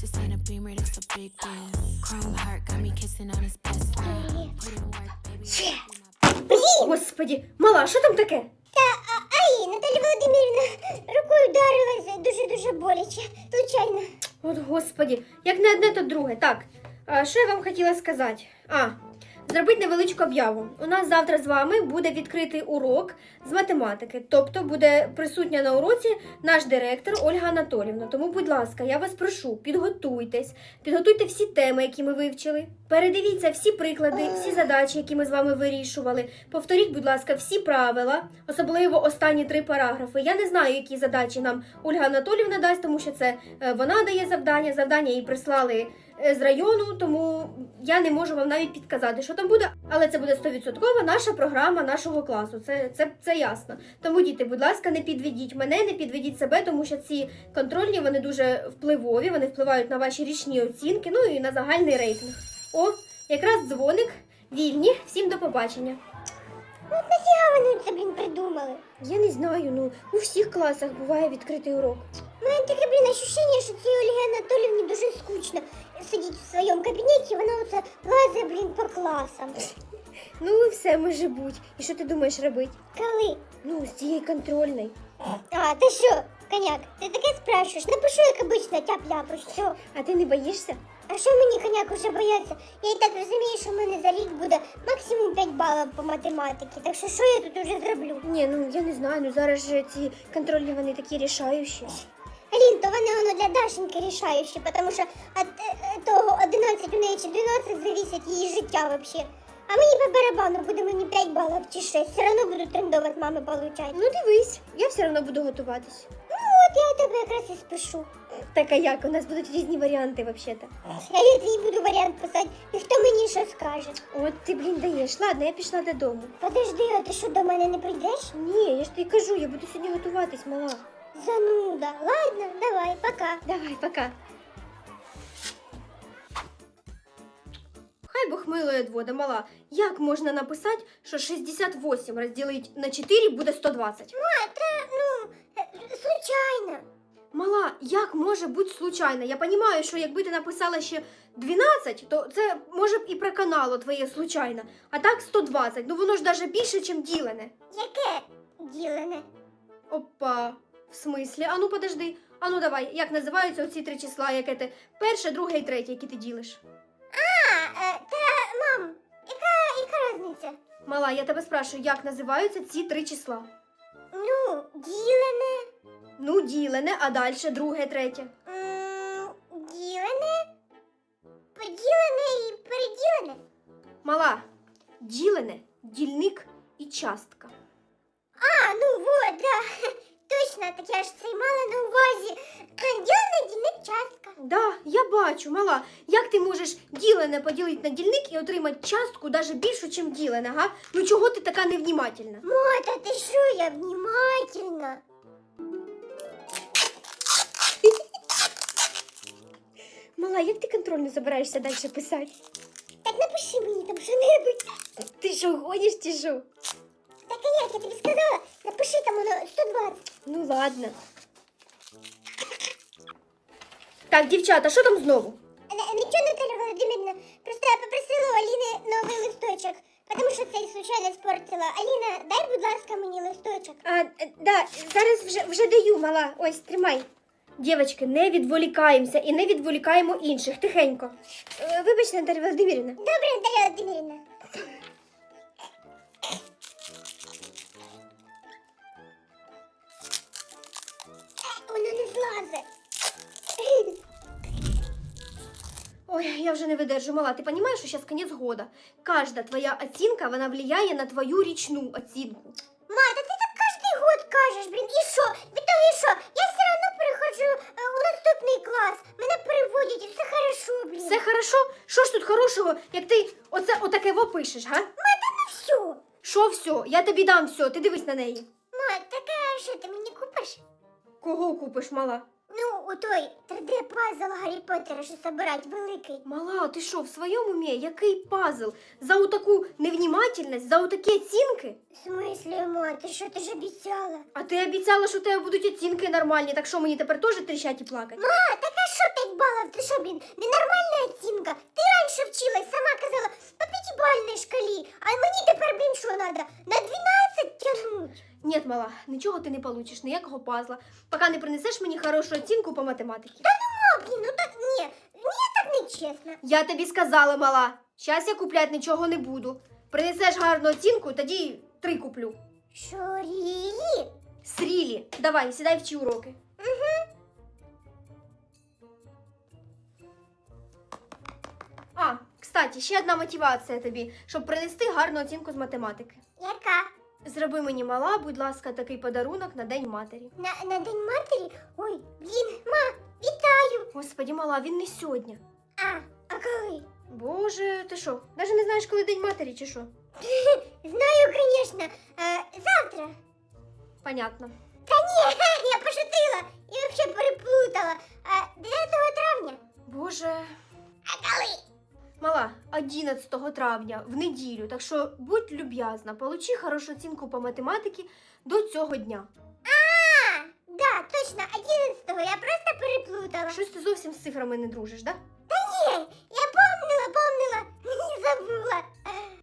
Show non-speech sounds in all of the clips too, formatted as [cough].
This ain't a beamer, that's a big deal. Chrome heart got me kissing on his best friend. Put in work, baby. Ще. Господі, мала, що там таке? Та, а, ай, Наталя Володимирівна, рукою вдарилася дуже-дуже боляче. Случайно. От господі, як не одне, то друге. Так, а, що я вам хотіла сказати? А, зробити невеличку об'яву. У нас завтра з вами буде відкритий урок з математики. Тобто буде присутня на уроці наш директор Ольга Анатолівна. Тому, будь ласка, я вас прошу, підготуйтесь, підготуйте всі теми, які ми вивчили. Передивіться всі приклади, всі задачі, які ми з вами вирішували. Повторіть, будь ласка, всі правила, особливо останні три параграфи. Я не знаю, які задачі нам Ольга Анатолівна дасть, тому що це е, вона дає завдання. Завдання їй прислали з району, тому я не можу вам навіть підказати, що там буде. Але це буде 100% наша програма нашого класу. Це, це, це ясно. Тому, діти, будь ласка, не підведіть мене, не підведіть себе, тому що ці контрольні вони дуже впливові, вони впливають на ваші річні оцінки, ну і на загальний рейтинг. О, якраз дзвоник. Вільні, всім до побачення. От нафіга вони це, блін, придумали? Я не знаю, ну у всіх класах буває відкритий урок. У мене таке, блін, ощущення, що цій Ольгі Анатоліївні дуже скучно сидіти в своєму кабінеті, вона оце лазить, блін, по класам. [laughs] Ну, все може бути. І що ти думаєш робити? Коли? Ну, з цієї контрольної. А, ти що, коняк, ти таке спрашуєш? Напишу, як обично, тяп-ляп, і все. А ти не боїшся? А що мені коняк уже бояться? Я і так розумію, що в мене за рік буде максимум 5 балів по математиці. Так що що я тут уже зроблю? Ні, ну я не знаю, ну зараз же ці контрольні вони такі рішаючі. Алін, то вони воно для Дашеньки рішаючі, тому що від е, того 11 у неї чи 12 зависить її життя вообще. А мені по барабану буде мені 5 балів чи 6. Все одно буду трендовать мами получать. Ну дивись, я все одно буду готуватись. Ну от я у тебе якраз і спішу. Так а як? У нас будуть різні варіанти, взагалі-то. А я твій буду варіант писати, і хто мені що скаже. От ти, блін, даєш. Ладно, я пішла додому. Подожди, а ти що до мене не прийдеш? Ні, я ж тобі кажу, я буду сьогодні готуватись, мала. Зануда. Ладно, давай, пока. Давай, пока. Хай Бог милує двода, мала. Як можна написати, що 68 розділити на 4 буде 120? А, та, ну, е, случайно. Мала, як може бути случайно? Я розумію, що якби ти написала ще 12, то це може б і проканало твоє случайно. А так 120. Ну воно ж даже більше, ніж ділене. Яке ділене? Опа, в смислі? А ну подожди. А ну давай, як називаються оці три числа, яке ти перше, друге і третє, які ти ділиш? А, е, та, мам, яка, яка різниця? Мала, я тебе спрашую, як називаються ці три числа? Ну, ділене, Ну, ділене, а далі друге, третє. м, ділене, поділене і переділене. Мала, ділене, дільник і частка. А, ну вот, да. [laughs] Точно, так я ж це й мала на увазі. Ділене, дільник, частка. Да, я бачу, мала. Як ти можеш ділене поділити на дільник і отримати частку даже більшу, ніж ділене, га? Ну чого ти така невнімательна? Мота, ти що, я внимательна. Мала, як ти контрольно забираєшся далі писати? Так напиши мені там що-небудь. Ти що, гониш чи що? Так, коняк, я тобі сказала, напиши там воно 120. Ну ладно. Так, дівчата, що там знову? Н- Нічого, Наталя Володимирівна, просто я попросила у Аліни новий листочок, тому що цей случайно спортила. Аліна, дай, будь ласка, мені листочок. А, е, да, зараз вже, вже даю, мала. Ось, тримай. Дівчатки, не відволікаємося і не відволікаємо інших. Тихенько. Е, Вибачте, Наталя Володимирівна. Добре, Наталя Володимирівна. Воно не злазить. Ой, я вже не видержу, мала. Ти розумієш, що зараз кінець года. Кожна твоя оцінка, вона влияє на твою річну оцінку. Ма, та ти так кожен год кажеш, блін, і що? Від того і що? Я все одно переходжу е, у наступний клас. Мене переводять, і все хорошо, блін. Все хорошо? Що ж тут хорошого, як ти оце отаке вопишеш, га? Ма, та ну все. Що все? Я тобі дам все, ти дивись на неї. Ма, таке, що ти мені купиш? Кого купиш, мала? У той 3D-пазл Гаррі Поттера, що собирать великий. Мала, ти що, в своєму умі? Який пазл? За отаку невнімательність, за отакі оцінки? В смислі, ма, ти що ти ж обіцяла? А ти обіцяла, що у тебе будуть оцінки нормальні, так що мені тепер теж тріщать і плакати? Ма, так а що 5 балів? Ти що, блін, ненормальна оцінка? Ти раніше вчилась, сама казала, по п'ятибальній шкалі. А мені тепер, блін, треба? На 12 тягнуть. Ні, мала, нічого ти не получиш, ніякого пазла, поки не принесеш мені хорошу оцінку по математиці. Та А, блін, ну так ні, ні, так не чесно. Я тобі сказала, мала, щас я купляти нічого не буду. Принесеш гарну оцінку, тоді три куплю. Що, рілі? Срілі, давай, сідай вчи уроки. А, кстати, ще одна мотивація тобі, щоб принести гарну оцінку з математики. Яка? Зроби мені мала, будь ласка, такий подарунок на День матері. На, на День матері? Ой, блін, ма, вітаю. Господі, мала, він не сьогодні. А, а коли? Боже, ти що, навіть не знаєш, коли День матері чи що? [laughs] Знаю, звісно. Е, завтра. Понятно. Та ні, [laughs] я пошутила і взагалі переплутала. Е, 9 травня. Боже. А коли? Мала, 11 травня в неділю, так що будь люб'язна, получи хорошу оцінку по математиці до цього дня. А, да, точно, 11-го, я просто переплутала. Щось ти зовсім з цифрами не дружиш, да? Ні, я помнила, помнила, не [laughs] забула.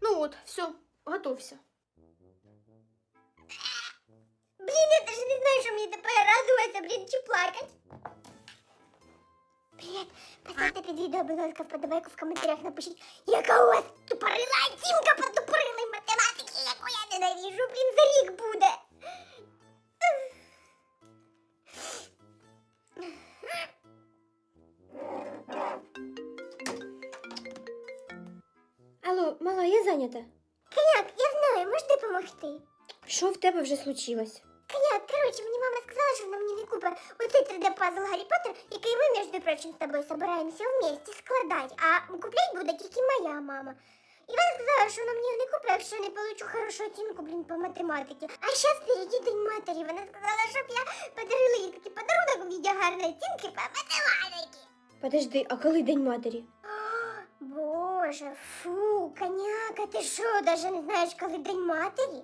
Ну от, все, готовся. Блін, я даже не знаю, що мені тепер радуватися, блін, чи плакать. Привіт, поставте під відео, будь ласка, вподобайку в коментарях напишіть, яка у вас тупорила оцінка по тупорилій математики, яку я ненавижу, блін, за рік буде. Алло, мала, я зайнята. Коняк, я знаю, можеш допомогти? Що в тебе вже случилось? Коротше, мені мама сказала, що вона мені не оцей 3D-пазл Гаррі Поттер, який ми, між прочим, з тобою собираємося вместе складати, а куплять буде тільки моя мама. І вона сказала, що вона мені не купить, якщо не получу хорошу оцінку, блін, по математиці. А зараз впереді День матері. Вона сказала, щоб я подарила їй такий подарунок у віді гарної оцінки по математиці. Подожди, а коли День матері? Боже, фу, коняка, ти що, даже не знаєш, коли День матері?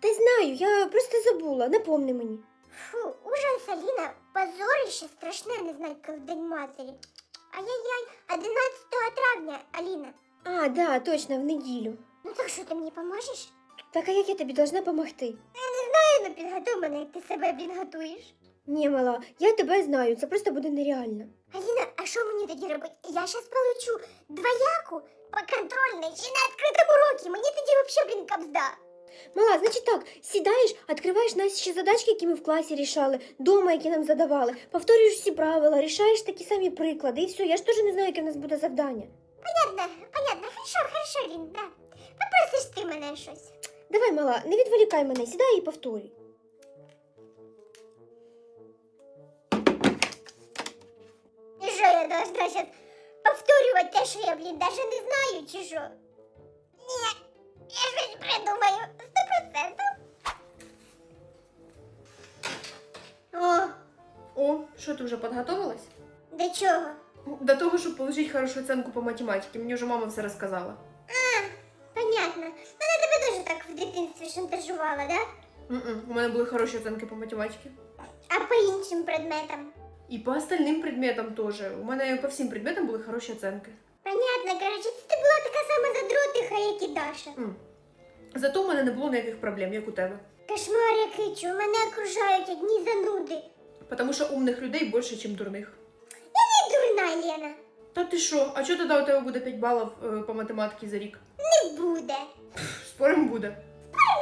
Та знаю, я просто забула, напомни мені. Фу, ужас, Аліна, позорище страшне не знати, День матері. Ай-яй-яй, 11 травня, Аліна. А, да, точно, в неділю. Ну так що ти мені поможеш? Так а як я тобі должна помогти? Я не знаю, ну підготуй мене, як ти себе блін готуєш. Ні, мала, я тебе знаю, це просто буде нереально. Аліна, а що мені тоді робити? Я щас получу двояку по контрольній чи на відкритому уроці. Мені тоді взагалі, блін, капзда. Мала, значить так, сідаєш, відкриваєш наші задачки, які ми в класі рішали, дома, які нам задавали, повторюєш всі правила, рішаєш такі самі приклади, і все. Я ж теж не знаю, яке в нас буде завдання. Понятно, понятно, хорошо, хорошо, Лін, да. Попросиш ти мене щось. Давай, мала, не відволікай мене, сідай і повторюй. І що я должна сейчас повторювати те, що я, блін, даже не знаю, чи що? Ні, я щось придумаю. О, О, що ти вже підготовилась? до чого? До того, щоб отримати хорошу оценку по математиці. Мені вже мама все розказала. А, понятно. Вона тебе теж так в дитинстві шантажувала, да? М-м, У мене були хороші оценки по математиці. А по іншим предметам? І по остальним предметам теж. У мене по всім предметам були хороші оценки. Понятно, короче, ти була така сама задротиха, як і Даша. М. Зато у мене не було ніяких проблем, як у тебе. Кошмар який, чу, мене окружають одні зануди. Тому що умних людей більше, ніж дурних. Не дурна, Лена. Та ти що? А чого тоді у тебе буде 5 балів е, по математиці за рік? Не буде. Спорим буде.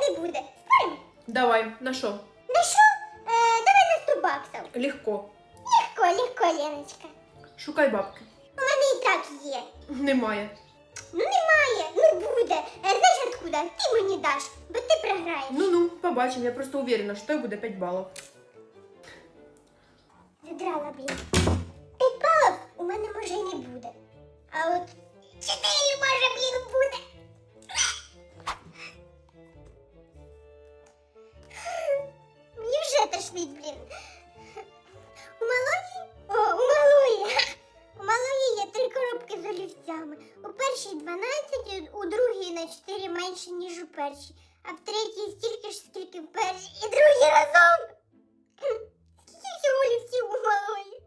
Не буде. Спорим? Давай, на що? На що? Е, давай на 100 баксів. Легко. Легко, легко, Леночка. Шукай бабки. У мене і так є. Немає. Ну немає, ну буде. Е, знаєш откуда? Ти мені даш, бо ти програєш. Ну-ну, побачимо. Я просто уверена, що тебе буде 5 балів. Задрала, блін. П'ять балів у мене може і не буде. А от чотири може, блін, буде. Першій. а в третій стільки ж, скільки в першій і другій разом. Скільки всього олівців у малої?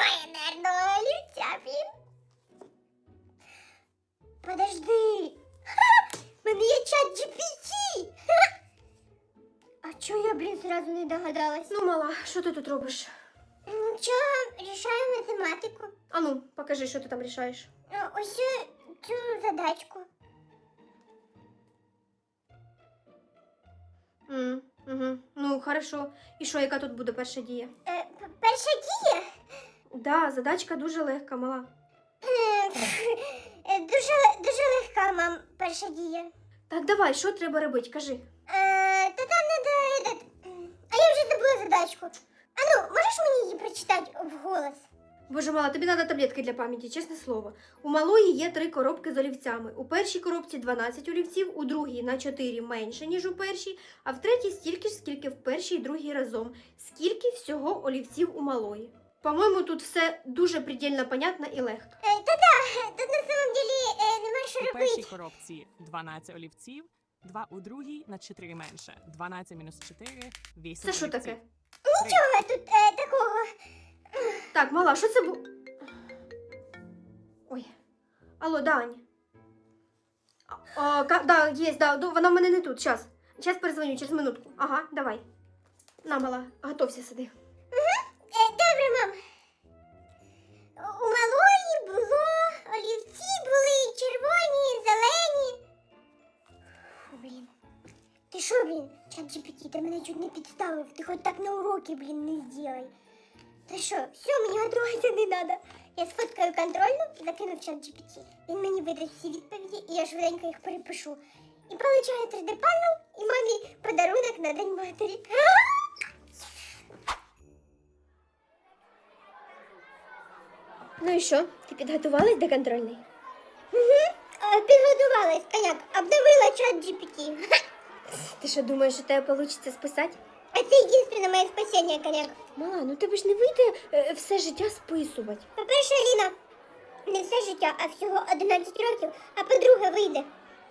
Ой, наверно, олівця, блін. Подожди. Ха! В мене є чат GPT. Ха! А чого я, блін, зразу не догадалась? Ну, мала, що ти тут робиш? Ну, чого, рішаю математику. Ану, покажи, що ти там рішаєш. Ну, ось цю задачку. Угу. Ну, хорошо. І що, яка тут буде перша дія? Е, п- перша дія. Да, задачка дуже легка, мала. Е, е, [laughs] дуже, дуже легка, мам, перша дія. Так, давай, що треба робити? Кажи. Е, та там надо этот. А я вже забула задачку. Боже, мала, тобі треба таблетки для пам'яті, чесне слово. У малої є три коробки з олівцями. У першій коробці 12 олівців, у другій на 4 менше, ніж у першій, а в третій стільки ж, скільки в першій і другій разом. Скільки всього олівців у малої? По-моєму, тут все дуже предельно понятно і легко. Е, та да, тут на самом деле е, нема що У першій робити. коробці 12 олівців, 2 у другій на 4 менше. 12 мінус 4 8 Це що олівців. таке? Нічого тут е, такого. Так, мала, що це було? Ой. Алло, Дань. А, да, є, да, вона в мене не тут. Щас. Щас перезвоню, через минутку. Ага, давай. На, мала, готовся сиди. Е, добре, мам. У малої було олівці були червоні, зелені. Блін. Ти що, блін? Чат GPT, ти мене чуть не підставив. Ти хоч так на уроки, блін, не зробай. Та що, все, мені готуватися не треба. Я сфоткаю контрольну, закину в чат GPT. Він мені видасть всі відповіді, і я швиденько їх перепишу. І получаю 3D пазл, і мамі подарунок на День матері. [laughs] Ну і що? Ти підготувалась до контрольної? Е, Підготувалась, коняк, обновила чат GPT. [laughs] Ти що думаєш, що тебе вийде списати? А це єдине моє спасіння, коняк. Мала, ну тебе ж не вийде е, все життя списувати. По-перше, Ліна, не все життя, а всього 11 років, а по-друге, вийде.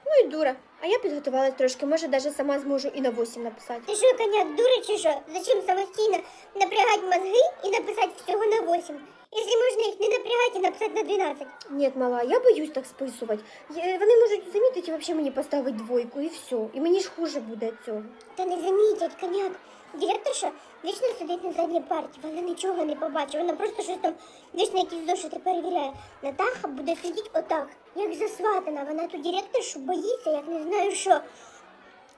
Ну і дура. А я підготувалась трошки, може, навіть сама зможу і на 8 написати. Ти що, коняк, дура чи що? Зачем самостійно напрягати мозги і написати всього на 8? Якщо можна їх не напрягати і написати на 12. Ні, мала, я боюсь так списувати. Вони можуть замітити і взагалі мені поставити двойку, і все. І мені ж хуже буде від цього. Та не замітять, коняк. Директорша вічно сидить на задній парті, вона нічого не побачить, вона просто щось там вічно якісь зошити перевіряє. Натаха буде сидіти отак, як засватана. Вона ту директоршу боїться, як не знаю що.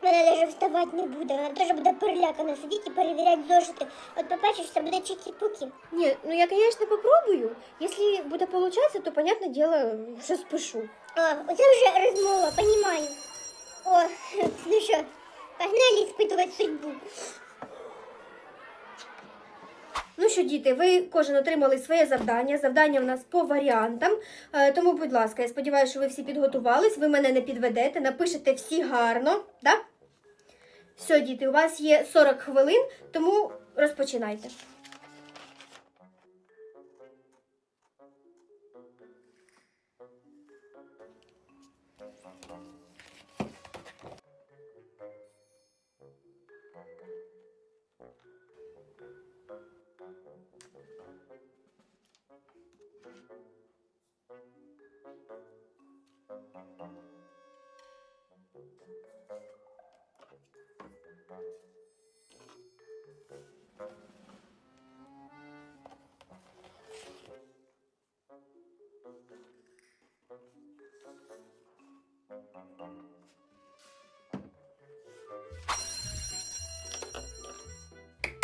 Вона навіть вставати не буде, вона теж буде перелякана сидіти і перевіряти зошити. От побачиш, все буде чики-пуки. Ні, ну я, конечно, попробую. Якщо буде получаться, то, понятне діло, що спишу. О, оце вже розмова, понімаю. О, ну що, погнали испытувати судьбу. Ну що, діти, ви кожен отримали своє завдання. Завдання в нас по варіантам. Е, Тому, будь ласка, я сподіваюся, що ви всі підготувались, ви мене не підведете, напишете всі гарно, да? Все, діти, у вас є 40 хвилин, тому розпочинайте.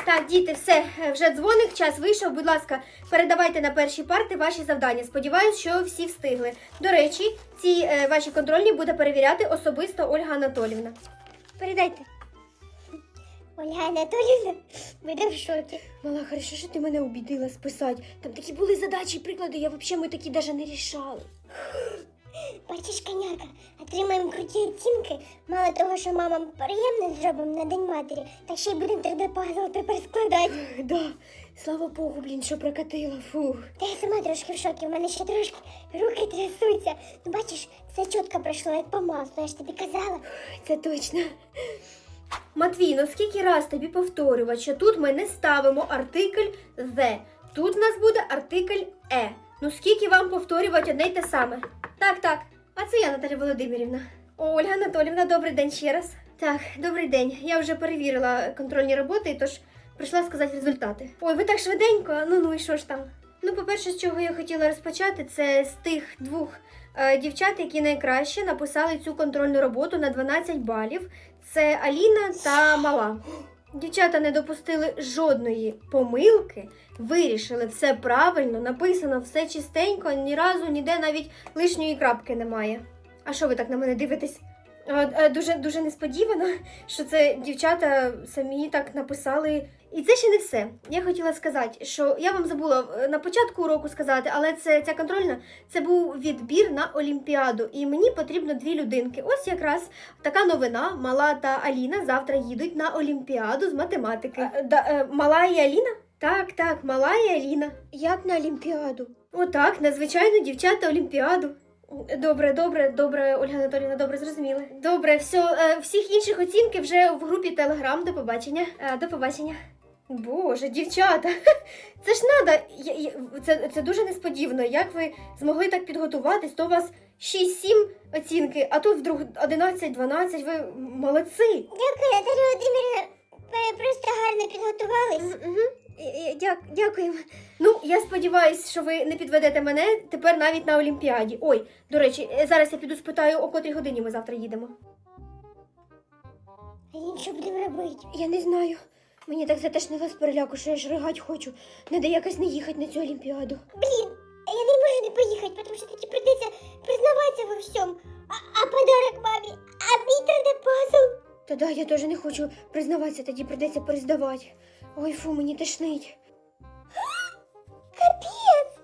Так, діти, все, е, вже дзвоник, час вийшов. Будь ласка, передавайте на перші парти ваші завдання. Сподіваюсь, що всі встигли. До речі, ці е, ваші контрольні буде перевіряти особисто Ольга Анатолівна. Передайте. Ольга Анатоліївна буде в шокі. Мала, хорошо, що ти мене убідила списати. Там такі були задачі і приклади, я взагалі ми такі навіть не рішали. Бачиш, коняка, отримаємо круті оцінки. Мало того, що мамам приємно зробимо на День матері, так ще й будемо 3D пазл тепер складати. [laughs] Да, Слава Богу, блін, що прокатила. Фух. Та я сама трошки в шокі, в мене ще трошки руки трясуться. Ну бачиш, все чітко пройшло, як по маслу, я ж тобі казала. Це точно. Матвій, ну скільки раз тобі повторювати, що тут ми не ставимо артикль the. Тут в нас буде артикль е. Ну скільки вам повторювати одне й те саме? Так, так. А це я, Наталя Володимирівна. Ольга Анатолівна, добрий день ще раз. Так, добрий день. Я вже перевірила контрольні роботи, тож прийшла сказати результати. Ой, ви так швиденько. Ну ну і що ж там? Ну, по-перше, з чого я хотіла розпочати, це з тих двох е, дівчат, які найкраще написали цю контрольну роботу на 12 балів. Це Аліна та Мала. Дівчата не допустили жодної помилки, вирішили все правильно, написано все чистенько, ні разу ніде навіть лишньої крапки немає. А що ви так на мене дивитесь? А, дуже дуже несподівано, що це дівчата самі так написали. І це ще не все. Я хотіла сказати, що я вам забула е, на початку уроку сказати, але це ця контрольна це був відбір на Олімпіаду, і мені потрібно дві людинки. Ось якраз така новина. Мала та Аліна завтра їдуть на Олімпіаду з математики. да, е, мала і Аліна? Так, так, мала і Аліна. Як на Олімпіаду? Отак, на звичайну дівчата Олімпіаду. Добре, добре, добре, Ольга Анатоліївна, добре зрозуміли. Добре, все, е, всіх інших оцінки вже в групі Телеграм. До побачення. Е, До побачення. Боже, дівчата, [laughs] це ж надо. Це, це дуже несподівано. Як ви змогли так підготуватись? То у вас 6-7 оцінки, а тут вдруг 11-12, ви молодці. Дякую, Наталя Володимирівна. Ви просто гарно підготувались. Угу. Дя, дякуємо. Ну, я сподіваюся, що ви не підведете мене тепер навіть на Олімпіаді. Ой, до речі, е, зараз я піду спитаю, о котрій годині ми завтра їдемо. А їм що будемо робити? Я не знаю. Мені так затошнило з переляку, що я ж ригать хочу. Надо якось не їхати на цю олімпіаду. Блін, я не можу не поїхати, тому що тоді прийдеться признаватися во всьому. А, а подарок мамі, а мій 3D пазл. Та да, я теж не хочу признаватися, тоді придеться перездавати. Ой, фу, мені тошнить. [gasps] Капець!